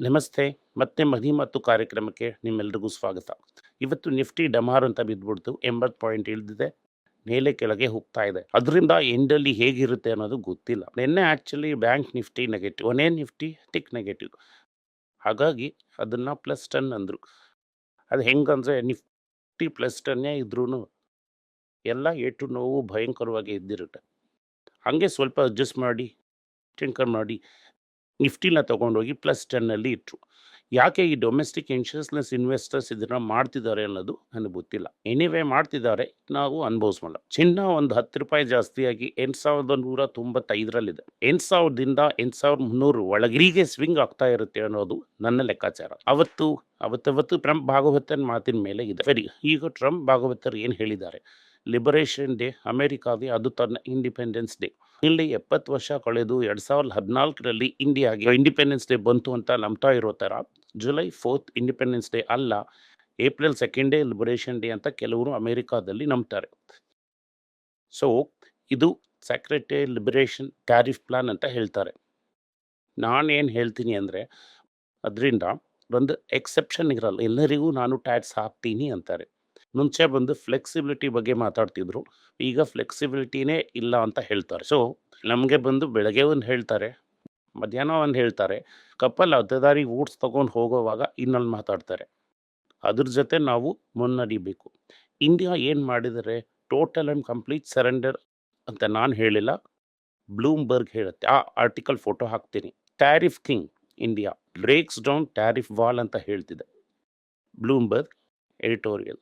ನಮಸ್ತೆ, ಮತ್ತೆ ಮದಿ ಮತ್ತು ಕಾರ್ಯಕ್ರಮಕ್ಕೆ ನಿಮ್ಮೆಲ್ರಿಗೂ ಸ್ವಾಗತ. ಇವತ್ತು ನಿಫ್ಟಿ ಡಮಾರ್ ಅಂತ ಬಿದ್ದುಬಿಡ್ತು ಎಂಬತ್ತು ಪಾಯಿಂಟ್ ಇಳಿದಿದೆ, ಮೇಲೆ ಕೆಳಗೆ ಹೋಗ್ತಾ ಇದೆ. ಅದರಿಂದ ಎಂಡಲ್ಲಿ ಹೇಗಿರುತ್ತೆ ಅನ್ನೋದು ಗೊತ್ತಿಲ್ಲ. ನಿನ್ನೆ ಆ್ಯಕ್ಚುಲಿ ಬ್ಯಾಂಕ್ ನಿಫ್ಟಿ ನೆಗೆಟಿವ್ ಒನೇ ನಿಫ್ಟಿ ಟಿಕ್ ನೆಗೆಟಿವ್ ಹಾಗಾಗಿ ಅದನ್ನು ಪ್ಲಸ್ ಟೆನ್ ಅಂದರು. ಅದು ಹೆಂಗಂದರೆ ನಿಫ್ಟಿ ಪ್ಲಸ್ ಟೆನ್ನೇ ಇದ್ರೂ ಎಲ್ಲ ಏಟು ನೋವು ಭಯಂಕರವಾಗಿ ಇದ್ದಿರುತ್ತೆ ಹಾಗೆ ಸ್ವಲ್ಪ ಅಡ್ಜಸ್ಟ್ ಮಾಡಿ ಟಿಂಕರ್ ಮಾಡಿ ನಿಫ್ಟಿನ ತೊಗೊಂಡೋಗಿ ಪ್ಲಸ್ ಟೆನ್ನಲ್ಲಿ ಇಟ್ಟರು ಯಾಕೆ ಈ ಡೊಮೆಸ್ಟಿಕ್ ಇನ್ಶೂರೆನ್ಸ್ ಇನ್ವೆಸ್ಟರ್ಸ್ ಇದನ್ನು ಮಾಡ್ತಿದ್ದಾರೆ ಅನ್ನೋದು ನನಗೆ ಗೊತ್ತಿಲ್ಲ. ಎನಿವೇ ಮಾಡ್ತಿದ್ದಾರೆ, ನಾವು ಅನುಭವಿಸ್ಮಲ್ಲ. ಚಿನ್ನ ಒಂದು ಹತ್ತು ರೂಪಾಯಿ ಜಾಸ್ತಿಯಾಗಿ ಎಂಟು ಸಾವಿರದ ನೂರ ತೊಂಬತ್ತೈದರಲ್ಲಿದೆ. ಎಂಟು ಸಾವಿರದಿಂದ ಎಂಟು ಸಾವಿರದ ಮುನ್ನೂರು ಒಳಗಿರಿಗೆ ಸ್ವಿಂಗ್ ಆಗ್ತಾ ಇರುತ್ತೆ ಅನ್ನೋದು ನನ್ನ ಲೆಕ್ಕಾಚಾರ. ಅವತ್ತು, ಅವತ್ತವತ್ತು ಟ್ರಂಪ್ ಭಾಗವತನ್ ಮಾತಿನ ಮೇಲೆ ಇದೆ. ಸರಿ, ಈಗ ಟ್ರಂಪ್ ಭಾಗವತರು ಏನು ಹೇಳಿದ್ದಾರೆ? ಲಿಬರೇಷನ್ ಡೇ ಅಮೆರಿಕಾಗೆ ಅದು ತನ್ನ ಇಂಡಿಪೆಂಡೆನ್ಸ್ ಡೇ ಇಲ್ಲಿ ಎಪ್ಪತ್ತು ವರ್ಷ ಕಳೆದು ಎರಡು ಸಾವಿರದ ಹದಿನಾಲ್ಕರಲ್ಲಿ ಇಂಡಿಯಾಗೆ ಇಂಡಿಪೆಂಡೆನ್ಸ್ ಡೇ ಬಂತು ಅಂತ ನಂಬ್ತಾ ಇರೋ ಥರ ಜುಲೈ ಫೋರ್ತ್ ಇಂಡಿಪೆಂಡೆನ್ಸ್ ಡೇ ಅಲ್ಲ April second day liberation day ಅಂತ ಕೆಲವರು ಅಮೇರಿಕಾದಲ್ಲಿ ನಂಬ್ತಾರೆ. ಸೊ ಇದು ಸೆಕ್ರೆಟರಿ ಲಿಬರೇಷನ್ ಟ್ಯಾರಿಫ್ ಪ್ಲಾನ್ ಅಂತ ಹೇಳ್ತಾರೆ. ನಾನೇನು ಹೇಳ್ತೀನಿ ಅಂದರೆ, ಅದರಿಂದ ಒಂದು ಎಕ್ಸೆಪ್ಷನ್ ಇರಲ್ಲ, ಎಲ್ಲರಿಗೂ ನಾನು ಟ್ಯಾಕ್ಸ್ ಹಾಕ್ತೀನಿ ಅಂತಾರೆ. ಮುಂಚೆ ಬಂದು ಫ್ಲೆಕ್ಸಿಬಿಲಿಟಿ ಬಗ್ಗೆ ಮಾತಾಡ್ತಿದ್ರು. ಈಗ ಫ್ಲೆಕ್ಸಿಬಿಲಿಟಿನೇ ಇಲ್ಲ ಅಂತ ಹೇಳ್ತಾರೆ. ಸೊ ನಮಗೆ ಬಂದು ಬೆಳಗ್ಗೆ ಒಂದು ಹೇಳ್ತಾರೆ, ಮಧ್ಯಾಹ್ನ ಒಂದು ಹೇಳ್ತಾರೆ ಕಪ್ಪಲ್ ಅರ್ಧದಾರಿ ಊಟ್ಸ್ ತೊಗೊಂಡು ಹೋಗೋವಾಗ ಇನ್ನೊಂದು ಮಾತಾಡ್ತಾರೆ. ಅದ್ರ ಜೊತೆ ನಾವು ಮುನ್ನಡಿಬೇಕು. ಇಂಡಿಯಾ ಏನು ಮಾಡಿದರೆ ಟೋಟಲ್ ಆ್ಯಂಡ್ ಕಂಪ್ಲೀಟ್ ಸರೆಂಡರ್ ಅಂತ ನಾನು ಹೇಳಿಲ್ಲ ಬ್ಲೂಮ್ಬರ್ಗ್ ಹೇಳುತ್ತೆ. ಆ ಆರ್ಟಿಕಲ್ ಫೋಟೋ ಹಾಕ್ತೀನಿ. Tariff king India breaks down tariff wall ಅಂತ ಹೇಳ್ತಿದೆ. ಬ್ಲೂಮ್ಬರ್ಗ್ ಎಡಿಟೋರಿಯಲ್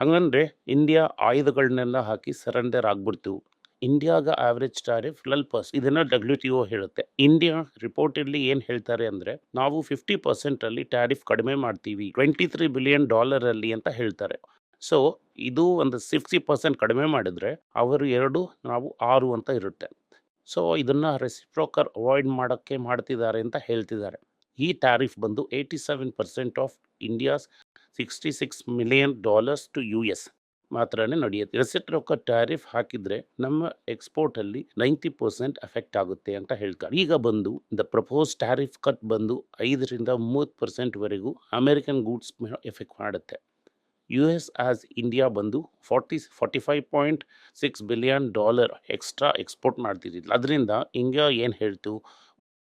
ಹಂಗಂದ್ರೆ ಇಂಡಿಯಾ ಆಯುಧಗಳನ್ನೆಲ್ಲ ಹಾಕಿ ಸರೆಂಡರ್ ಆಗ್ಬಿಡ್ತೀವಿ. ಇಂಡಿಯಾಗ ಆವ್ರೇಜ್ ಟಾರಿಫ್ ಟ್ವೆಲ್ ಪರ್ಸೆಂಟ್ ಇದನ್ನು ಡಬ್ಲ್ಯೂ ಟಿ ಒ ಹೇಳುತ್ತೆ. ಇಂಡಿಯಾ ರಿಪೋರ್ಟಲ್ಲಿ ಏನು ಹೇಳ್ತಾರೆ ಅಂದರೆ ನಾವು ಫಿಫ್ಟಿ ಪರ್ಸೆಂಟಲ್ಲಿ ಟ್ಯಾರಿಫ್ ಕಡಿಮೆ ಮಾಡ್ತೀವಿ ಟ್ವೆಂಟಿ ತ್ರೀ ಬಿಲಿಯನ್ ಡಾಲರಲ್ಲಿ ಅಂತ ಹೇಳ್ತಾರೆ. ಸೊ ಇದು ಒಂದು ಸಿಕ್ಸ್ಟಿ ಪರ್ಸೆಂಟ್ ಕಡಿಮೆ ಮಾಡಿದರೆ ಅವರು ಎರಡು, ನಾವು ಆರು ಅಂತ ಇರುತ್ತೆ. ಸೊ ಇದನ್ನು ರೆಸಿಪ್ರೋಕರ್ ಅವಾಯ್ಡ್ ಮಾಡೋಕ್ಕೆ ಮಾಡ್ತಿದ್ದಾರೆ ಅಂತ ಹೇಳ್ತಿದ್ದಾರೆ. ಈ ಟ್ಯಾರಿಫ್ ಬಂದು eighty seven percent of India's sixty six million dollars to U S ಮಾತ್ರನೇ ನಡೆಯುತ್ತೆ. ರೊಕ್ಕ ಟ್ಯಾರಿಫ್ ಹಾಕಿದರೆ ನಮ್ಮ ಎಕ್ಸ್ಪೋರ್ಟಲ್ಲಿ ನೈಂಟಿ ಪರ್ಸೆಂಟ್ ಎಫೆಕ್ಟ್ ಆಗುತ್ತೆ ಅಂತ ಹೇಳ್ತಾರೆ. ಈಗ ಬಂದು ದ ಪ್ರಪೋಸ್ ಟ್ಯಾರಿಫ್ ಕಟ್ ಬಂದು ಐದರಿಂದ ಮೂವತ್ತು ಪರ್ಸೆಂಟ್ವರೆಗೂ ಅಮೆರಿಕನ್ ಗೂಡ್ಸ್ ಎಫೆಕ್ಟ್ ಮಾಡುತ್ತೆ. ಯು ಎಸ್ ಆಸ್ ಇಂಡಿಯಾ ಬಂದು forty forty five point six billion dollar extra export ಮಾಡ್ತಿದ್ದಿಲ್ಲ. ಅದರಿಂದ ಇಂಡಿಯಾ ಏನು ಹೇಳ್ತು?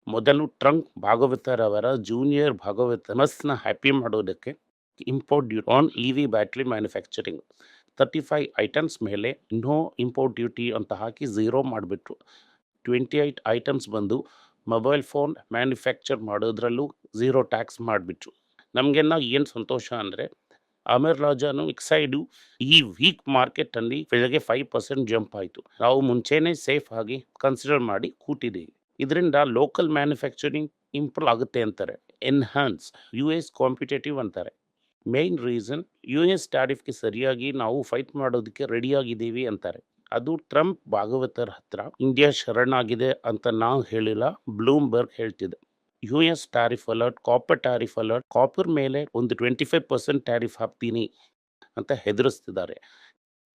ಮೊದಲು ಟ್ರಂಕ್ ಭಾಗವತರವರ ಜೂನಿಯರ್ ಜೂನಿಯರ್ ಭಾಗವತಮಸ್ನ ಹ್ಯಾಪಿ ಮಾಡೋದಕ್ಕೆ import duty on E V battery manufacturing thirty five items ಮೇಲೆ ನೋ ಇಂಪೋರ್ಟ್ ಡ್ಯೂಟಿ ಅಂತ ಹಾಕಿ ಝೀರೋ ಮಾಡಿಬಿಟ್ರು. ಟ್ವೆಂಟಿ ಏಯ್ಟ್ ಐಟಮ್ಸ್ ಬಂದು ಮೊಬೈಲ್ ಫೋನ್ ಮ್ಯಾನುಫ್ಯಾಕ್ಚರ್ ಮಾಡೋದ್ರಲ್ಲೂ ಝೀರೋ ಟ್ಯಾಕ್ಸ್ ಮಾಡಿಬಿಟ್ರು. ನಮಗೆಲ್ಲ ಏನು ಸಂತೋಷ ಅಂದರೆ ಅಮರ್ ರಾಜಾನು ಎಕ್ಸೈಡು ಈ ವೀಕ್ ಮಾರ್ಕೆಟಲ್ಲಿ ಬೆಳಗ್ಗೆ ಫೈವ್ ಪರ್ಸೆಂಟ್ ಜಂಪ್ ಆಯಿತು. ನಾವು ಮುಂಚೆನೇ ಸೇಫ್ ಆಗಿ ಕನ್ಸಿಡರ್ ಮಾಡಿ ಕೂತಿದ್ದೀವಿ. ಇದರಿಂದ ಲೋಕಲ್ ಮ್ಯಾನುಫ್ಯಾಕ್ಚರಿಂಗ್ ಇಂಪ್ರೂವ್ ಆಗುತ್ತೆ ಅಂತಾರೆ. ಎನ್ಹಾನ್ಸ್ ಯು ಎಸ್ ಕಾಂಪಿಟೇಟಿವ್ ಅಂತಾರೆ. ಮೇನ್ ರೀಸನ್ ಯು ಎಸ್ ಟಾರಿಫ್ಗೆ ಸರಿಯಾಗಿ ನಾವು ಫೈಟ್ ಮಾಡೋದಕ್ಕೆ ರೆಡಿಯಾಗಿದ್ದೀವಿ ಅಂತಾರೆ. ಅದು ಟ್ರಂಪ್ ಭಾಗವತರ ಹತ್ರ ಇಂಡಿಯಾ ಶರಣಾಗಿದೆ ಅಂತ ನಾವು ಹೇಳಿಲ್ಲ Bloomberg ಹೇಳ್ತಿದೆ. U S tariff alert copper tariff alert copper ಮೇಲೆ ಒಂದು ಟ್ವೆಂಟಿ ಫೈವ್ ಪರ್ಸೆಂಟ್ ಟ್ಯಾರಿಫ್ ಹಾಕ್ತೀನಿ ಅಂತ ಹೆದರಿಸ್ತಿದ್ದಾರೆ.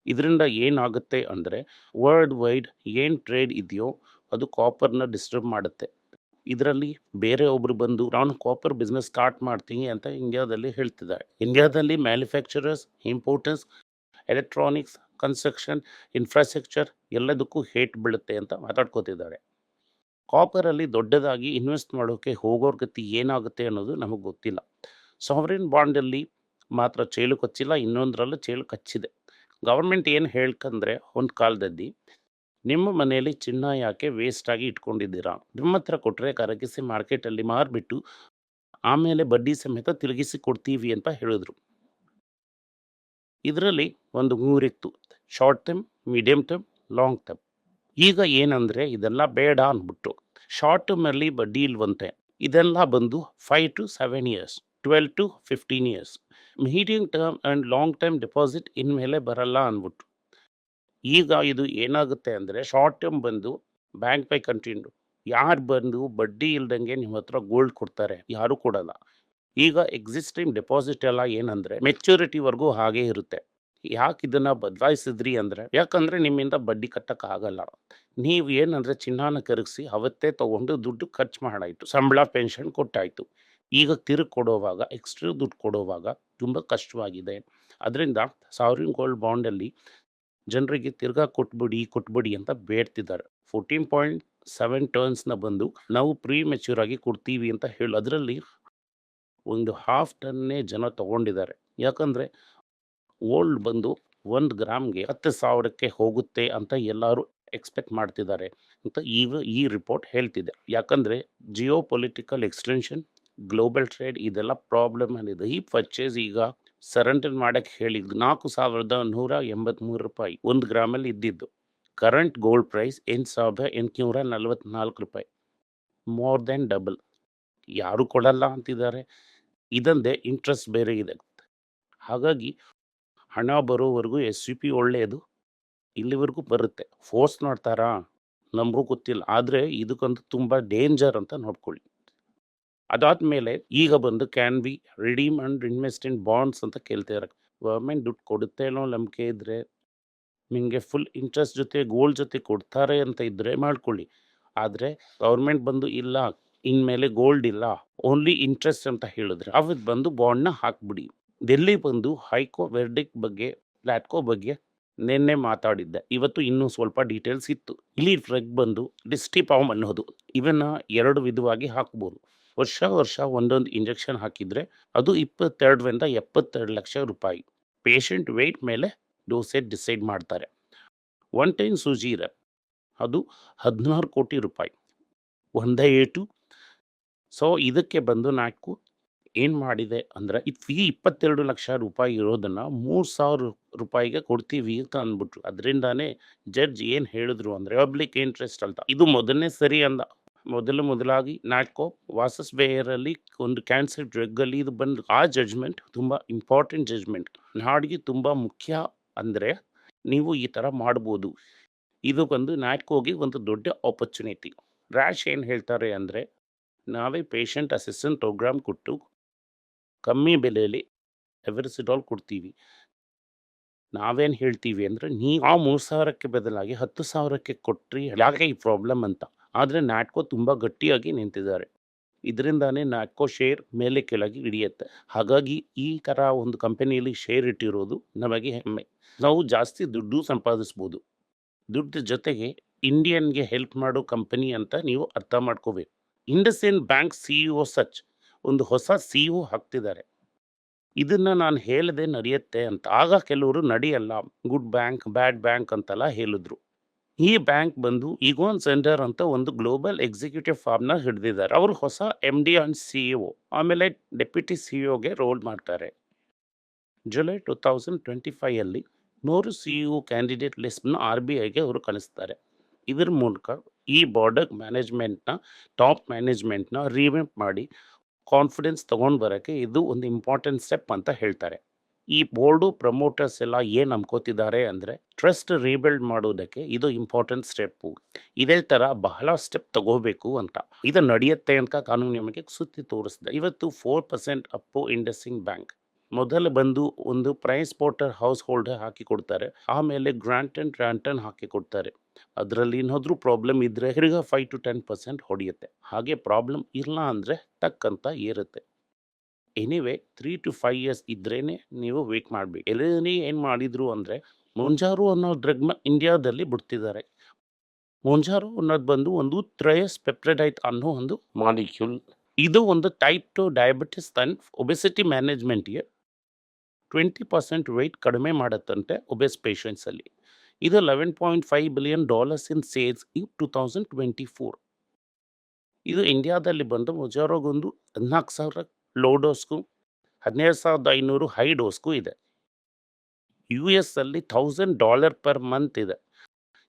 ಇದರಿಂದ ಏನಾಗುತ್ತೆ ಅಂದರೆ ವರ್ಲ್ಡ್ ವೈಡ್ ಏನು ಟ್ರೇಡ್ ಇದೆಯೋ ಅದು ಕಾಪರ್ನ ಡಿಸ್ಟರ್ಬ್ ಮಾಡುತ್ತೆ. ಇದರಲ್ಲಿ ಬೇರೆ ಒಬ್ರು ಬಂದು, ನಾನು ಕಾಪರ್ ಬಿಸ್ನೆಸ್ ಸ್ಟಾರ್ಟ್ ಮಾಡ್ತೀನಿ ಅಂತ ಇಂಡಿಯಾದಲ್ಲಿ ಹೇಳ್ತಿದ್ದಾರೆ. ಇಂಡಿಯಾದಲ್ಲಿ manufacturers importance electronics construction infrastructure ಎಲ್ಲದಕ್ಕೂ ಹೇಟ್ ಬೀಳುತ್ತೆ ಅಂತ ಮಾತಾಡ್ಕೋತಿದ್ದಾರೆ. ಕಾಪರಲ್ಲಿ ದೊಡ್ಡದಾಗಿ ಇನ್ವೆಸ್ಟ್ ಮಾಡೋಕ್ಕೆ ಹೋಗೋರ್ ಗತಿ ಏನಾಗುತ್ತೆ ಅನ್ನೋದು ನಮಗೆ ಗೊತ್ತಿಲ್ಲ. ಸಾವರಿನ್ ಬಾಂಡಲ್ಲಿ ಮಾತ್ರ ಚೇಳು ಕಚ್ಚಿಲ್ಲ, ಇನ್ನೊಂದರಲ್ಲೂ ಚೇಳು ಕಚ್ಚಿದೆ. ಗೌರ್ಮೆಂಟ್ ಏನು ಹೇಳ್ಕಂದ್ರೆ, ಒಂದು ಕಾಲದಲ್ಲಿ ನಿಮ್ಮ ಮನೆಯಲ್ಲಿ ಚಿನ್ನ ಯಾಕೆ ವೇಸ್ಟಾಗಿ ಇಟ್ಕೊಂಡಿದ್ದೀರಾ? ನಿಮ್ಮ ಹತ್ರ ಕೊಟ್ಟರೆ ಕರಗಿಸಿ ಮಾರ್ಕೆಟಲ್ಲಿ ಮಾರಿಬಿಟ್ಟು ಆಮೇಲೆ ಬಡ್ಡಿ ಸಮೇತ ತಿರುಗಿಸಿ ಕೊಡ್ತೀವಿ ಅಂತ ಹೇಳಿದ್ರು. ಇದರಲ್ಲಿ ಒಂದು ಮೂರಿತ್ತು short term medium term long term ಈಗ ಏನಂದರೆ ಇದೆಲ್ಲ ಬೇಡ ಅಂದ್ಬಿಟ್ಟು ಶಾರ್ಟ್ ಟರ್ಮಲ್ಲಿ ಬಡ್ಡಿ ಇಲ್ವಂತೆ, ಇದೆಲ್ಲ ಬಂದು five to seven years twelve to fifteen years medium term and long term deposit ಇನ್ಮೇಲೆ ಬರಲ್ಲ ಅಂದ್ಬಿಟ್ಟು. ಈಗ ಇದು ಏನಾಗುತ್ತೆ ಅಂದರೆ ಶಾರ್ಟ್ ಟರ್ಮ್ ಬಂದು ಬ್ಯಾಂಕ್ ಬೈ ಕಂಟಿನ್ಯೂ ಯಾರು ಬಂದು ಬಡ್ಡಿ ಇಲ್ದಂಗೆ ನಿಮ್ಮ ಹತ್ರ ಗೋಲ್ಡ್ ಕೊಡ್ತಾರೆ, ಯಾರೂ ಕೊಡಲ್ಲ. ಈಗ ಎಕ್ಸಿಸ್ಟಿಂಗ್ ಡೆಪಾಸಿಟ್ ಎಲ್ಲ ಏನಂದರೆ ಮೆಚ್ಯೂರಿಟಿವರೆಗೂ ಹಾಗೇ ಇರುತ್ತೆ. ಯಾಕೆ ಇದನ್ನು ಬದಲಾಯಿಸಿದ್ರಿ ಅಂದರೆ, ಯಾಕಂದರೆ ನಿಮ್ಮಿಂದ ಬಡ್ಡಿ ಕಟ್ಟೋಕ್ಕಾಗಲ್ಲ ನೀವು ಏನಂದರೆ ಚಿನ್ನಾನ ಕರಗಿಸಿ ಅವತ್ತೇ ತೊಗೊಂಡು ದುಡ್ಡು ಖರ್ಚು ಮಾಡಾಯಿತು, ಸಂಬಳ ಪೆನ್ಷನ್ ಕೊಟ್ಟಾಯಿತು. ಈಗ ತಿರುಗಿ ಕೊಡೋವಾಗ ಎಕ್ಸ್ಟ್ರಾ ದುಡ್ಡು ಕೊಡೋವಾಗ ತುಂಬ ಕಷ್ಟವಾಗಿದೆ. ಅದರಿಂದ ಸಾವರಿನ್ ಗೋಲ್ಡ್ ಬಾಂಡಲ್ಲಿ ಜನರಿಗೆ ತಿರ್ಗಾ ಕೊಟ್ಬಿಡಿ ಕೊಟ್ಬಿಡಿ ಅಂತ ಬೇಡ್ತಿದ್ದಾರೆ. ಫೋರ್ಟೀನ್ ಪಾಯಿಂಟ್ ಸೆವೆನ್ ಟರ್ನ್ಸ್ನ ಬಂದು ನಾವು ಪ್ರೀ ಮೆಚ್ಯೂರ್ ಆಗಿ ಕೊಡ್ತೀವಿ ಅಂತ ಹೇಳಿ, ಅದರಲ್ಲಿ ಒಂದು ಹಾಫ್ ಟನ್ನೇ ಜನ ತಗೊಂಡಿದ್ದಾರೆ. ಯಾಕಂದರೆ ಓಲ್ಡ್ ಬಂದು ಒಂದು ಗ್ರಾಮ್ಗೆ ಹತ್ತು ಸಾವಿರಕ್ಕೆ ಹೋಗುತ್ತೆ ಅಂತ ಎಲ್ಲರೂ ಎಕ್ಸ್ಪೆಕ್ಟ್ ಮಾಡ್ತಿದ್ದಾರೆ ಅಂತ ಈಗ ಈ ರಿಪೋರ್ಟ್ ಹೇಳ್ತಿದೆ. ಯಾಕಂದರೆ geopolitical extension global trade ಇದೆಲ್ಲ ಪ್ರಾಬ್ಲಮ್ ಆಗಿದೆ ಈ ಪರ್ಚೇಸ್ ಈಗ ಸರೆಂಡರ್ ಮಾಡಕ್ಕೆ ಹೇಳಿದ್ದು ನಾಲ್ಕು ಸಾವಿರದ ನೂರ ಎಂಬತ್ತ್ಮೂರು ರೂಪಾಯಿ ಒಂದು ಗ್ರಾಮಲ್ಲಿ ಇದ್ದಿದ್ದು. ಕರೆಂಟ್ ಗೋಲ್ಡ್ ಪ್ರೈಸ್ ಎಂಟು ಸಾವಿರದ ಎಂಟುನೂರ ನಲ್ವತ್ನಾಲ್ಕು ರೂಪಾಯಿ. ಮೋರ್ ದೆನ್ ಡಬಲ್ ಯಾರು ಕೊಡಲ್ಲ ಅಂತಿದ್ದಾರೆ. ಇದಂದೆ ಇಂಟ್ರೆಸ್ಟ್ ಬೇರೆ ಇದೆ. ಹಾಗಾಗಿ ಹಣ ಬರೋವರೆಗೂ ಎಸ್ ಯು ಪಿ ಒಳ್ಳೆಯದು ಇಲ್ಲಿವರೆಗೂ ಬರುತ್ತೆ. ಫೋರ್ಸ್ ಮಾಡ್ತಾರಾ? ನಮಗೂ ಗೊತ್ತಿಲ್ಲ. ಆದರೆ ಇದಕ್ಕಂತೂ ತುಂಬ ಡೇಂಜರ್ ಅಂತ ನೋಡ್ಕೊಳ್ಳಿ. ಅದಾದಮೇಲೆ ಈಗ ಬಂದು can we redeem and invest in bonds ಅಂತ ಕೇಳ್ತಾರೆ ಗೌರ್ಮೆಂಟ್ ದುಡ್ಡು ಕೊಡುತ್ತೇನೋ ನಂಬಿಕೆ ಇದ್ದರೆ ನಿಮಗೆ ಫುಲ್ ಇಂಟ್ರೆಸ್ಟ್ ಜೊತೆ ಗೋಲ್ಡ್ ಜೊತೆ ಕೊಡ್ತಾರೆ ಅಂತ ಇದ್ದರೆ ಮಾಡ್ಕೊಳ್ಳಿ. ಆದರೆ ಗೌರ್ಮೆಂಟ್ ಬಂದು ಇಲ್ಲ, ಇನ್ಮೇಲೆ ಗೋಲ್ಡ್ ಇಲ್ಲ ಓನ್ಲಿ ಇಂಟ್ರೆಸ್ಟ್ ಅಂತ ಹೇಳಿದ್ರೆ ಅವತ್ತು ಬಂದು ಬಾಂಡ್ನ ಹಾಕ್ಬಿಡಿ. ಡೆಲ್ಲಿ ಬಂದು ಹೈಕೋ ವೆರ್ಡಿಕ್ ಬಗ್ಗೆ ಲ್ಯಾಟ್ಕೋ ಬಗ್ಗೆ ನಿನ್ನೆ ಮಾತಾಡಿದ್ದೆ. ಇವತ್ತು ಇನ್ನೂ ಸ್ವಲ್ಪ ಡೀಟೇಲ್ಸ್ ಇತ್ತು. ಇಲ್ಲಿ ಫ್ರೆಗ್ ಬಂದು ಡಿಸ್ಟಿಪಾಮ್ ಅನ್ನೋದು. ಇವನ್ನ ಎರಡು ವಿಧವಾಗಿ ಹಾಕ್ಬೋದು. ವರ್ಷ ವರ್ಷ ಒಂದೊಂದು ಇಂಜೆಕ್ಷನ್ ಹಾಕಿದರೆ ಅದು ಇಪ್ಪತ್ತೆರಡರಿಂದ ಎಪ್ಪತ್ತೆರಡು ಲಕ್ಷ ರೂಪಾಯಿ. ಪೇಷಂಟ್ ವೆಯ್ಟ್ ಮೇಲೆ ಡೋಸೇಜ್ ಡಿಸೈಡ್ ಮಾಡ್ತಾರೆ. ಒನ್ ಟೈಮ್ ಸೂಜಿ ಇದೆ ಅದು ಹದಿನಾರು ಕೋಟಿ ರೂಪಾಯಿ. ಒಂದೇ ಏಟು. ಸೊ ಇದಕ್ಕೆ ಬಂದು ನಾಲ್ಕು ಏನು ಮಾಡಿದೆ ಅಂದರೆ, ಈ ಇಪ್ಪತ್ತೆರಡು ಲಕ್ಷ ರೂಪಾಯಿ ಇರೋದನ್ನು ಮೂರು ಸಾವಿರ ರೂಪಾಯಿಗೆ ಕೊಡ್ತೀವಿ ಅಂತ ಅಂದ್ಬಿಟ್ರು. ಅದರಿಂದಾನೇ ಜಡ್ಜ್ ಏನು ಹೇಳಿದ್ರು ಅಂದರೆ ಪಬ್ಲಿಕ್ ಇಂಟ್ರೆಸ್ಟ್ ಅಂತ. ಇದು ಮೊದಲನೇ ಸರಿ ಅಂದ. ಮೊದಲು ಮೊದಲಾಗಿ ನಾಟ್ಕೋ ವಾಸಸ್ ಬೇಯರಲ್ಲಿ ಒಂದು ಕ್ಯಾನ್ಸರ್ ಡ್ರಗ್ಗಲ್ಲಿ ಇದು ಬಂದು ಆ ಜಜ್ಮೆಂಟ್ ತುಂಬ ಇಂಪಾರ್ಟೆಂಟ್ ಜಜ್ಮೆಂಟ್ ನಾಡಿಗೆ ತುಂಬ ಮುಖ್ಯ ಅಂದರೆ ನೀವು ಈ ಥರ ಮಾಡ್ಬೋದು. ಇದು ಬಂದು ನಾಟ್ಕೋಗೆ ಒಂದು ದೊಡ್ಡ ಆಪರ್ಚುನಿಟಿ ರ್ಯಾಶ್ ಏನು ಹೇಳ್ತಾರೆ ಅಂದರೆ ನಾವೇ ಪೇಷಂಟ್ ಅಸಿಸ್ಟೆಂಟ್ ಪ್ರೋಗ್ರಾಮ್ ಕೊಟ್ಟು ಕಮ್ಮಿ ಬೆಲೆಯಲ್ಲಿ ಎವರಿಸಿಡಾಲ್ ಕೊಡ್ತೀವಿ. ನಾವೇನು ಹೇಳ್ತೀವಿ ಅಂದರೆ ನೀವು ಆ ಮೂರು ಸಾವಿರಕ್ಕೆ ಬದಲಾಗಿ ಹತ್ತು ಸಾವಿರಕ್ಕೆ ಕೊಟ್ರಿ, ಯಾಕೆ ಈ ಪ್ರಾಬ್ಲಮ್ ಅಂತ. ಆದರೆ ನ್ಯಾಟ್ಕೋ ತುಂಬ ಗಟ್ಟಿಯಾಗಿ ನಿಂತಿದ್ದಾರೆ. ಇದರಿಂದಾನೇ ನ್ಯಾಟ್ಕೋ ಶೇರ್ ಮೇಲೆ ಕೆಳಗೆ ಹಿಡಿಯುತ್ತೆ. ಹಾಗಾಗಿ ಈ ಥರ ಒಂದು ಕಂಪನಿಯಲ್ಲಿ ಶೇರ್ ಇಟ್ಟಿರೋದು ನಮಗೆ ಹೆಮ್ಮೆ. ನಾವು ಜಾಸ್ತಿ ದುಡ್ಡು ಸಂಪಾದಿಸ್ಬೋದು. ದುಡ್ಡು ಜೊತೆಗೆ ಇಂಡಿಯನ್ಗೆ ಹೆಲ್ಪ್ ಮಾಡೋ ಕಂಪನಿ ಅಂತ ನೀವು ಅರ್ಥ ಮಾಡ್ಕೋಬೇಕು. IndusInd bank C O such ಒಂದು ಹೊಸ ಸಿ ಇ ಒ ಹಾಕ್ತಿದ್ದಾರೆ. ಇದನ್ನು ನಾನು ಹೇಳದೆ ನಡೆಯುತ್ತೆ ಅಂತ. ಆಗ ಕೆಲವರು ನಡೆಯಲ್ಲ. ಗುಡ್ ಬ್ಯಾಂಕ್, ಬ್ಯಾಡ್ ಬ್ಯಾಂಕ್ ಅಂತೆಲ್ಲ ಹೇಳಿದ್ರು. ಈ ಬ್ಯಾಂಕ್ ಬಂದು ಈಗೋನ್ ಸೆಂಟರ್ ಅಂತ ಒಂದು ಗ್ಲೋಬಲ್ ಎಕ್ಸಿಕ್ಯೂಟಿವ್ ಫಾರ್ಮ್ನ ಹಿಡಿದಿದ್ದಾರೆ. ಅವರು ಹೊಸ M D and C O ಆಮೇಲೆ ಡೆಪ್ಯೂಟಿ ಸಿ ಒಗೆ ರೋಲ್ ಮಾಡ್ತಾರೆ. ಜುಲೈ ಟು ತೌಸಂಡ್ ಟ್ವೆಂಟಿ ಫೈಯಲ್ಲಿ ನೂರು ಸಿ ಒ ಕ್ಯಾಂಡಿಡೇಟ್ ಲಿಸ್ಟ್ನ ಆರ್ ಬಿ ಐಗೆ ಅವರು ಕಳಿಸ್ತಾರೆ. ಇದ್ರ ಮೂಲಕ ಈ ಬಾರ್ಡರ್ ಮ್ಯಾನೇಜ್ಮೆಂಟ್ನ, ಟಾಪ್ ಮ್ಯಾನೇಜ್ಮೆಂಟ್ನ ರಿವ್ಯಾಂಪ್ ಮಾಡಿ ಕಾನ್ಫಿಡೆನ್ಸ್ ತೊಗೊಂಡು ಬರೋಕ್ಕೆ ಇದು ಒಂದು ಇಂಪಾರ್ಟೆಂಟ್ ಸ್ಟೆಪ್ ಅಂತ ಹೇಳ್ತಾರೆ. ಈ ಬೋರ್ಡು ಪ್ರಮೋಟರ್ಸ್ ಎಲ್ಲ ಏನು ನಂಬ್ಕೋತಿದ್ದಾರೆ ಅಂದರೆ ಟ್ರಸ್ಟ್ ರೀಬಿಲ್ಡ್ ಮಾಡೋದಕ್ಕೆ ಇದು ಇಂಪಾರ್ಟೆಂಟ್ ಸ್ಟೆಪ್ಪು. ಇದೇ ಥರ ಬಹಳ ಸ್ಟೆಪ್ ತಗೋಬೇಕು ಅಂತ. ಇದು ನಡೆಯುತ್ತೆ ಅಂತ ಕಾನೂನು ನಿಮಗೆ ಸುತ್ತಿ ತೋರಿಸಿದೆ. ಇವತ್ತು four percent up IndusInd bank. ಮೊದಲು ಬಂದು ಒಂದು ಪ್ರೈಸ್ ಪೋರ್ಟರ್ ಹೌಸ್ ಹೋಲ್ಡರ್ ಹಾಕಿ ಕೊಡ್ತಾರೆ. ಆಮೇಲೆ ಗ್ರಾಂಟ್ ಆ್ಯಂಡ್ ರ್ಯಾಂಟನ್ ಹಾಕಿ ಕೊಡ್ತಾರೆ. ಅದರಲ್ಲಿ ಏನಾದರೂ ಪ್ರಾಬ್ಲಮ್ ಇದ್ದರೆ ತಿರ್ಗಾ ಫೈವ್ ಟು ಟೆನ್ ಪರ್ಸೆಂಟ್ ಹೊಡೆಯುತ್ತೆ. ಹಾಗೆ ಪ್ರಾಬ್ಲಮ್ ಇಲ್ಲ ಅಂದರೆ ಟಕ್ ಅಂತ ಏರುತ್ತೆ. Anyway three to five years ಇದ್ರೇ ನೀವು ವೇಟ್ ಮಾಡಬೇಕು. ಎಲ್ಲನೇ ಏನು ಮಾಡಿದ್ರು ಅಂದರೆ ಮುಂಜಾರು ಅನ್ನೋ ಡ್ರಗ್ನ ಇಂಡಿಯಾದಲ್ಲಿ ಬಿಡ್ತಿದ್ದಾರೆ. ಮುಂಜಾರು ಅನ್ನೋದು ಬಂದು ಒಂದು ತ್ರಯಸ್ ಪೆಪ್ಟೈಡ್ ಅನ್ನೋ ಒಂದು ಮಾಲಿಕ್ಯೂಲ್ ಇದು ಒಂದು type two diabetes and obesity ಮ್ಯಾನೇಜ್ಮೆಂಟ್ಗೆ twenty percent weight ಕಡಿಮೆ ಮಾಡುತ್ತಂತೆ ಒಬೆಸ್ ಪೇಷಂಟ್ಸಲ್ಲಿ ಇದು eleven point five billion dollars in sales in two thousand twenty four ಇದು ಇಂಡಿಯಾದಲ್ಲಿ ಬಂದು ಮುಜಾರೋಗೊಂದು ಹದಿನಾಲ್ಕು ಸಾವಿರ ಲೋ ಡೋಸ್ಗೂ ಹದಿನೇಳು ಸಾವಿರದ ಐನೂರು ಹೈ ಡೋಸ್ಗೂ ಇದೆ. ಯು ಎಸ್ ಅಲ್ಲಿ ಥೌಸಂಡ್ ಡಾಲರ್ ಪರ್ ಮಂತ್ ಇದೆ.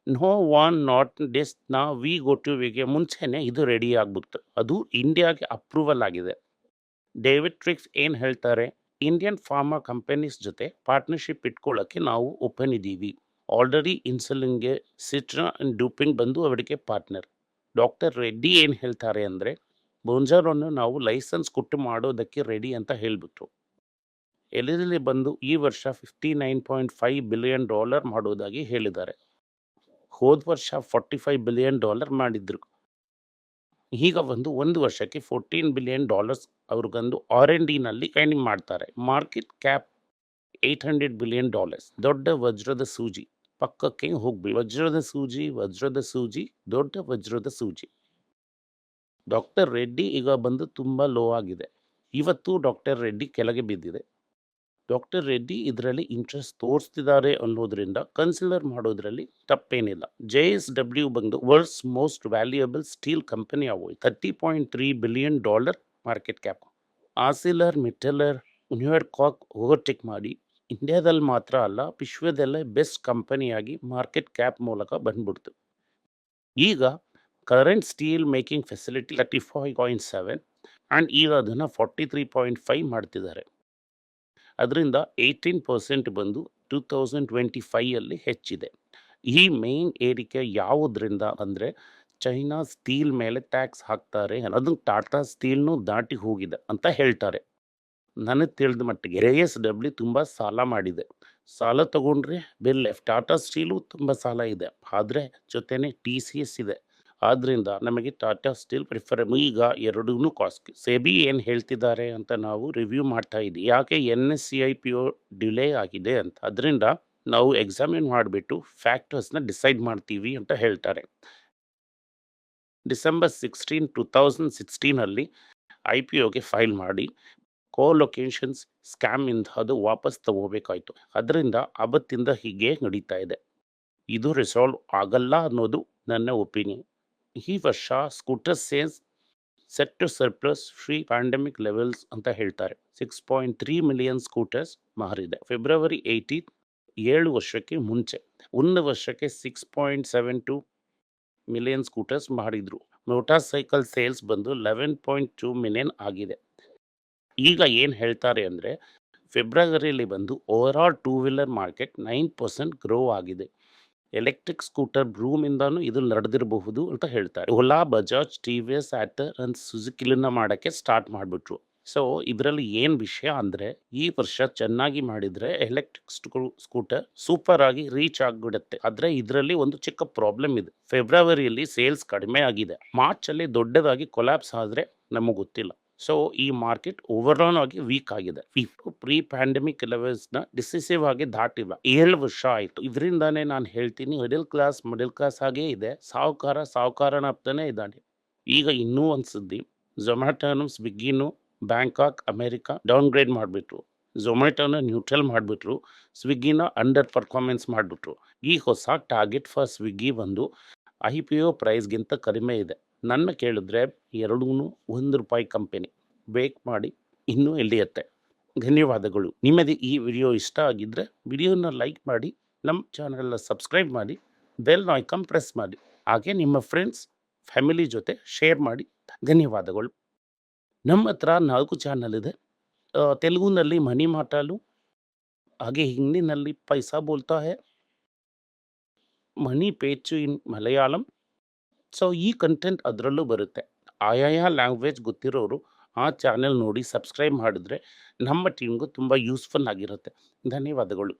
ನೋ ಒನ್ ನಾಟ್ ಡಿಸ್ ನಾ ವಿ ವಿಗೆ ಮುಂಚೆನೇ ಇದು ರೆಡಿ ಆಗ್ಬಿಡ್ತು. ಅದು ಇಂಡಿಯಾಗೆ ಅಪ್ರೂವಲ್ ಆಗಿದೆ. ಡೇವಿಡ್ ಟ್ರಿಕ್ಸ್ ಏನು ಹೇಳ್ತಾರೆ? ಇಂಡಿಯನ್ ಫಾರ್ಮಾ ಕಂಪನೀಸ್ ಜೊತೆ ಪಾರ್ಟ್ನರ್ಶಿಪ್ ಇಟ್ಕೊಳ್ಳೋಕ್ಕೆ ನಾವು ಓಪನ್ ಇದ್ದೀವಿ ಆಲ್ರೆಡಿ ಇನ್ಸುಲಿನ್ಗೆ ಸಿಟ್ರಾ ಆ್ಯಂಡ್ ಡೂಪಿಂಗ್ ಬಂದು ಅವರಿಗೆ ಪಾರ್ಟ್ನರ್. ಡಾಕ್ಟರ್ ರೆಡ್ಡಿ ಏನು ಹೇಳ್ತಾರೆ ಅಂದರೆ ಬೊಂಜಾರನ್ನು ನಾವು ಲೈಸೆನ್ಸ್ ಕೊಟ್ಟು ಮಾಡೋದಕ್ಕೆ ರೆಡಿ ಅಂತ ಹೇಳಿಬಿಟ್ರು. ಎಲ್ಲಿ ಬಂದು ಈ ವರ್ಷ fifty nine point five billion dollar ಮಾಡೋದಾಗಿ ಹೇಳಿದ್ದಾರೆ. ಹೋದ ವರ್ಷ ಫಾರ್ಟಿ ಫೈವ್ ಬಿಲಿಯನ್ ಡಾಲರ್ ಮಾಡಿದ್ರು. ಈಗ ಒಂದು ಒಂದು ವರ್ಷಕ್ಕೆ ಫೋರ್ಟೀನ್ ಬಿಲಿಯನ್ ಡಾಲರ್ಸ್ ಅವ್ರಿಗೊಂದು ಆರ್ ಎನ್ ಡಿನಲ್ಲಿ ಕೈನಿಂಗ್ ಮಾಡ್ತಾರೆ. Market cap eight hundred billion dollars ದೊಡ್ಡ ವಜ್ರದ ಸೂಜಿ. ಪಕ್ಕಕ್ಕೆ ಹೋಗ್ಬಿ ವಜ್ರದ ಸೂಜಿ ವಜ್ರದ ಸೂಜಿ, ದೊಡ್ಡ ವಜ್ರದ ಸೂಜಿ. ಡಾಕ್ಟರ್ ರೆಡ್ಡಿ ಈಗ ಬಂದು ತುಂಬ ಲೋ ಆಗಿದೆ. ಇವತ್ತು ಡಾಕ್ಟರ್ ರೆಡ್ಡಿ ಕೆಳಗೆ ಬಿದ್ದಿದೆ. ಡಾಕ್ಟರ್ ರೆಡ್ಡಿ ಇದರಲ್ಲಿ ಇಂಟ್ರೆಸ್ಟ್ ತೋರಿಸ್ತಿದ್ದಾರೆ ಅನ್ನೋದ್ರಿಂದ ಕನ್ಸಿಡರ್ ಮಾಡೋದ್ರಲ್ಲಿ ತಪ್ಪೇನಿಲ್ಲ. ಜೆ ಎಸ್ ಡಬ್ಲ್ಯೂ ಬಂದು world's most valuable steel company ಆಗೋಯ್ತು thirty point three billion dollar market cap Arcelor ಮಿಟಲರ್ New York ಕಾಕ್ ಓವರ್ಟೇಕ್ ಮಾಡಿ ಇಂಡಿಯಾದಲ್ಲಿ ಮಾತ್ರ ಅಲ್ಲ, ವಿಶ್ವದಲ್ಲೇ ಬೆಸ್ಟ್ ಕಂಪನಿಯಾಗಿ ಮಾರ್ಕೆಟ್ ಕ್ಯಾಪ್ ಮೂಲಕ ಬಂದ್ಬಿಡ್ತು. ಈಗ current steel making facility thirty five point seven and ಈಗ ಅದನ್ನು ಫಾರ್ಟಿ ತ್ರೀ ಪಾಯಿಂಟ್ ಫೈವ್ ಮಾಡ್ತಿದ್ದಾರೆ. ಅದರಿಂದ ಏಯ್ಟೀನ್ ಪರ್ಸೆಂಟ್ ಬಂದು ಟೂ ತೌಸಂಡ್ ಟ್ವೆಂಟಿ ಫೈಯಲ್ಲಿ ಹೆಚ್ಚಿದೆ. ಈ ಮೇನ್ ಏರಿಕೆ ಯಾವುದರಿಂದ ಅಂದರೆ ಚೈನಾ ಸ್ಟೀಲ್ ಮೇಲೆ ಟ್ಯಾಕ್ಸ್ ಹಾಕ್ತಾರೆ ಅದನ್ನು ಟಾಟಾ ಸ್ಟೀಲ್ನೂ ದಾಟಿ ಹೋಗಿದೆ ಅಂತ ಹೇಳ್ತಾರೆ. ನನಗೆ ತಿಳಿದ ಮಟ್ಟಿಗೆ ಎ ಎಸ್ ಡಬ್ಲ್ಯೂ ತುಂಬ ಸಾಲ ಮಾಡಿದೆ. ಸಾಲ ತಗೊಂಡ್ರೆ ಬೆಲ್ ಟಾಟಾ ಸ್ಟೀಲು ತುಂಬ ಸಾಲ ಇದೆ. ಆದರೆ ಜೊತೆನೇ ಟಿ ಸಿ ಎಸ್ ಇದೆ. ಆದ್ದರಿಂದ ನಮಗೆ ಟಾಟಾ ಸ್ಟೀಲ್ ಪ್ರಿಫರ್ ಈಗ ಎರಡೂ ಕಾಸ್ಟ್ ಸೆಬಿ ಏನು ಹೇಳ್ತಿದ್ದಾರೆ ಅಂತ ನಾವು ರಿವ್ಯೂ ಮಾಡ್ತಾ ಇದ್ದೀವಿ ಯಾಕೆ N S C I P O delay ಆಗಿದೆ ಅಂತ. ಅದರಿಂದ ನಾವು ಎಕ್ಸಾಮಿನ್ ಮಾಡಿಬಿಟ್ಟು ಫ್ಯಾಕ್ಟರ್ಸ್ನ ಡಿಸೈಡ್ ಮಾಡ್ತೀವಿ ಅಂತ ಹೇಳ್ತಾರೆ. ಡಿಸೆಂಬರ್ ಸಿಕ್ಸ್ಟೀನ್ ಟು ತೌಸಂಡ್ ಸಿಕ್ಸ್ಟೀನಲ್ಲಿ ಐ ಪಿ ಒಗೆ ಫೈಲ್ ಮಾಡಿ ಕೋಲೊಕೇಶನ್ಸ್ ಸ್ಕ್ಯಾಮಿಂದ ಅದು ವಾಪಸ್ ತಗೋಬೇಕಾಯ್ತು. ಅದರಿಂದ ಅವತ್ತಿಂದ ಹೀಗೆ ನಡೀತಾ ಇದೆ. ಇದು ರಿಸಾಲ್ವ್ ಆಗಲ್ಲ ಅನ್ನೋದು ನನ್ನ ಒಪಿನಿಯನ್ ಈ ವರ್ಷ scooter sales set to surplus free pandemic levels ಅಂತ ಹೇಳ್ತಾರೆ. Six point three million scooters ಮಾರಿದೆ February eighteen, ಏಳು ವರ್ಷಕ್ಕೆ ಮುಂಚೆ, ಒಂದು ವರ್ಷಕ್ಕೆ six point seven two million scooters ಮಾಡಿದರು ಮೋಟಾರ್ ಸೈಕಲ್ ಸೇಲ್ಸ್ ಬಂದು ಲೆವೆನ್ ಪಾಯಿಂಟ್ ಟೂ ಮಿಲಿಯನ್ ಆಗಿದೆ. ಈಗ ಏನು ಹೇಳ್ತಾರೆ ಅಂದರೆ ಫೆಬ್ರವರಿಯಲ್ಲಿ ಬಂದು overall two wheeler market nine percent grow ಆಗಿದೆ. ಎಲೆಕ್ಟ್ರಿಕ್ ಸ್ಕೂಟರ್ ಬ್ರೂಮಿಂದನೂ ಇದು ನಡೆದಿರಬಹುದು ಅಂತ ಹೇಳ್ತಾರೆ. Ola Bajaj T V S Ather and ಸುಜುಕಿಲನ್ನ ಮಾಡೋಕ್ಕೆ ಸ್ಟಾರ್ಟ್ ಮಾಡಿಬಿಟ್ರು. ಸೊ ಇದರಲ್ಲಿ ಏನು ವಿಷಯ ಅಂದರೆ, ಈ ವರ್ಷ ಚೆನ್ನಾಗಿ ಮಾಡಿದರೆ ಎಲೆಕ್ಟ್ರಿಕ್ ಸ್ಕೂಟರ್ ಸೂಪರ್ ಆಗಿ ರೀಚ್ ಆಗಿಬಿಡುತ್ತೆ. ಆದರೆ ಇದರಲ್ಲಿ ಒಂದು ಚಿಕ್ಕ ಪ್ರಾಬ್ಲಮ್ ಇದೆ. ಫೆಬ್ರವರಿಯಲ್ಲಿ ಸೇಲ್ಸ್ ಕಡಿಮೆ ಆಗಿದೆ. ಮಾರ್ಚಲ್ಲಿ ದೊಡ್ಡದಾಗಿ ಕೊಲ್ಯಾಪ್ಸ್ ಆದರೆ ನಮಗೆ ಗೊತ್ತಿಲ್ಲ. ಸೊ, ಈ ಮಾರ್ಕೆಟ್ ಓವರ್ ಆಲ್ ಆಗಿ ವೀಕ್ ಆಗಿದೆ. ಪ್ರೀ ಪ್ಯಾಂಡಮಿಕ್ ಲೆವೆಲ್ಸ್ನ ಡಿಸಿಸಿವ್ ಆಗಿ ದಾಟಿಲ್ಲ. ಏಳು ವರ್ಷ ಆಯಿತು. ಇದರಿಂದಾನೇ ನಾನು ಹೇಳ್ತೀನಿ, ಮಿಡಲ್ ಕ್ಲಾಸ್ ಮಿಡಲ್ ಕ್ಲಾಸ್ ಆಗೇ ಇದೆ. ಸಾಹುಕಾರ ಸಾಹುಕಾರನಾಗ್ತಾನೆ ಇದ್ದಾನೆ. ಈಗ ಇನ್ನೂ ಒಂದು ಸುದ್ದಿ. ಝೊಮ್ಯಾಟೋನು ಸ್ವಿಗ್ಗಿನೂ ಬ್ಯಾಂಕಾಕ್ ಅಮೇರಿಕಾ ಡೌನ್ಗ್ರೇಡ್ ಮಾಡಿಬಿಟ್ರು. ಝೊಮ್ಯಾಟೋನ ನ್ಯೂಟ್ರಲ್ ಮಾಡಿಬಿಟ್ರು. ಸ್ವಿಗ್ಗಿನ ಅಂಡರ್ ಪರ್ಫಾರ್ಮೆನ್ಸ್ ಮಾಡಿಬಿಟ್ರು. ಈ ಹೊಸ ಟಾರ್ಗೆಟ್ ಫಾರ್ ಸ್ವಿಗ್ಗಿ ಬಂದು ಐ ಪಿ ಒ ಪ್ರೈಸ್ಗಿಂತ ಕಡಿಮೆ ಇದೆ. ನನ್ನ ಕೇಳಿದ್ರೆ ಎರಡೂ ಒಂದು ರೂಪಾಯಿ ಕಂಪೆನಿ. ಬೇಕ್ ಮಾಡಿ ಇನ್ನೂ ಎಳೆಯುತ್ತೆ. ಧನ್ಯವಾದಗಳು. ನಿಮಗೆ ಈ ವಿಡಿಯೋ ಇಷ್ಟ ಆಗಿದ್ದರೆ ವಿಡಿಯೋನ ಲೈಕ್ ಮಾಡಿ, ನಮ್ಮ ಚಾನಲ್ನ ಸಬ್ಸ್ಕ್ರೈಬ್ ಮಾಡಿ, ಬೆಲ್ ಐಕನ್ ಪ್ರೆಸ್ ಮಾಡಿ. ಹಾಗೆ ನಿಮ್ಮ ಫ್ರೆಂಡ್ಸ್, ಫ್ಯಾಮಿಲಿ ಜೊತೆ ಶೇರ್ ಮಾಡಿ. ಧನ್ಯವಾದಗಳು. ನಮ್ಮ ಹತ್ರ ನಾಲ್ಕು ಚಾನಲ್ ಇದೆ. ತೆಲುಗುನಲ್ಲಿ ಮನಿ ಮಾಟಾಲು ಹಾಗೆ ಹಿಂದಿನಲ್ಲಿ ಪೈಸಾ ಬೋಲ್ತಾ ಹೇ. ಮನಿ ಪೇಚು ಇನ್ ಮಲಯಾಳಂ. ಸೊ, ಈ ಕಂಟೆಂಟ್ ಅದರಲ್ಲೂ ಬರುತ್ತೆ. ಆಯಾಯ ಲ್ಯಾಂಗ್ವೇಜ್ ಗೊತ್ತಿರೋರು ಆ ಚಾನೆಲ್ ನೋಡಿ ಸಬ್ಸ್ಕ್ರೈಬ್ ಮಾಡಿದ್ರೆ ನಮ್ಮ ಟೀಮ್ಗೂ ತುಂಬ ಯೂಸ್ಫುಲ್ ಆಗಿರುತ್ತೆ. ಧನ್ಯವಾದಗಳು.